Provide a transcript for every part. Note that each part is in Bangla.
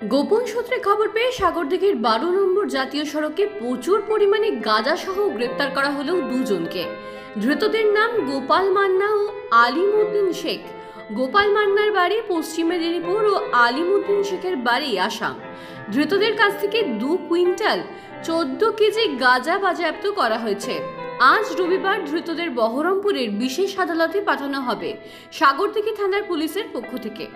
গোপন সূত্রে খবর পেয়ে সাগরদিঘির বারো নম্বর জাতীয় সড়কে প্রচুর পরিমাণে গাঁজা সহ গ্রেপ্তার করা হলেও দুজনকে। ধৃতদের নাম গোপাল মান্না ও আলিমুদ্দিন শেখ। গোপাল মান্নার বাড়ি পশ্চিম মেদিনীপুর ও আলিমুদ্দিন শেখের বাড়ি আসাম। ধৃতদের কাছ থেকে দু কুইন্টাল চোদ্দ কেজি গাঁজা বাজেয়াপ্ত করা হয়েছে। আজ রবিবার ধৃতদের বহরমপুরের বিশেষ আদালতে পাঠানো হবে সাগরদিঘি থানার পুলিশের পক্ষ থেকে।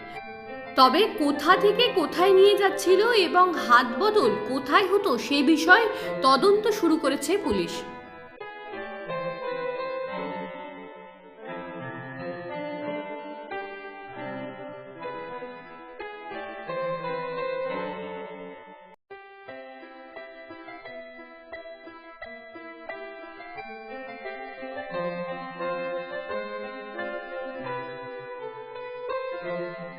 তবে কোথা থেকে কোথায় নিয়ে যাচ্ছিল এবং হাত বদল কোথায় হতো সে বিষয়ে তদন্ত শুরু করেছে police. thank you